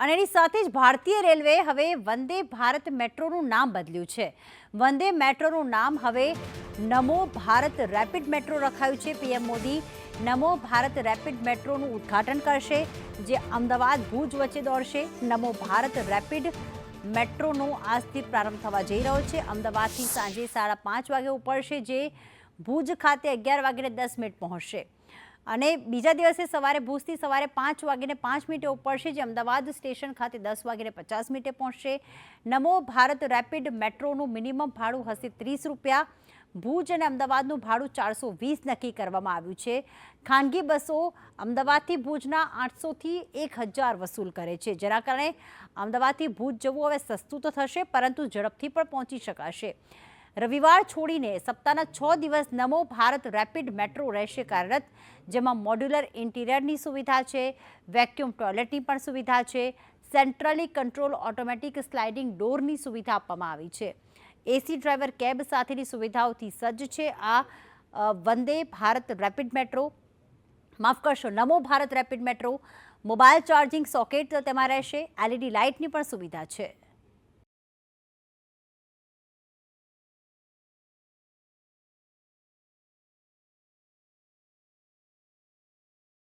અને એની સાથે જ ભારતીય રેલવે હવે વંદે ભારત મેટ્રોનું નામ બદલ્યું છે. વંદે મેટ્રોનું નામ હવે નમો ભારત રેપિડ મેટ્રો રખાયું છે. પીએમ મોદી નમો ભારત રેપિડ મેટ્રોનું ઉદ્ઘાટન કરશે, જે અમદાવાદ, ભુજ વચ્ચે દોડશે. નમો ભારત રેપિડ મેટ્રોનો આજથી પ્રારંભ થવા જઈ રહ્યો છે. અમદાવાદથી સાંજે સાડા પાંચ વાગે ઉપડશે, જે ભુજ ખાતે અગિયાર વાગીને દસ મિનિટ પહોંચશે. અને બીજા દિવસે સવારે ભુજથી સવારે પાંચ વાગીને પાંચ મિનિટે ઉપડશે જે અમદાવાદ સ્ટેશન ખાતે દસ વાગીને પચાસ મિનિટે પહોંચશે. નમો ભારત રેપિડ મેટ્રોનું મિનિમમ ભાડું હશે ત્રીસ રૂપિયા. ભુજ અને અમદાવાદનું ભાડું ચારસો વીસ નક્કી કરવામાં આવ્યું છે. ખાનગી બસો અમદાવાદથી ભુજના આઠસોથી એક હજાર વસૂલ કરે છે. જેના કારણે અમદાવાદથી ભુજ જવું હવે સસ્તું તો થશે, પરંતુ ઝડપથી પણ પહોંચી શકાશે. રવિવાર છોડીને સપ્તાહના છ દિવસ નમો ભારત રેપિડ મેટ્રો રહેશે કાર્યરત, જેમાં મોડ્યુલર ઇન્ટિરિયરની સુવિધા છે, વેક્યુમ ટોયલેટની પણ સુવિધા છે, સેન્ટ્રલી કંટ્રોલ ઓટોમેટિક સ્લાઇડિંગ ડોરની સુવિધા આપવામાં આવી છે. એસી ડ્રાઈવર કેબ સાથેની સુવિધાઓથી સજ્જ છે આ વંદે ભારત રેપિડ મેટ્રો. માફ કરશો, Namo Bharat rapid metro. Mobile charging socket તેમાં રહેશે, એલઈડી લાઇટની પણ સુવિધા છે.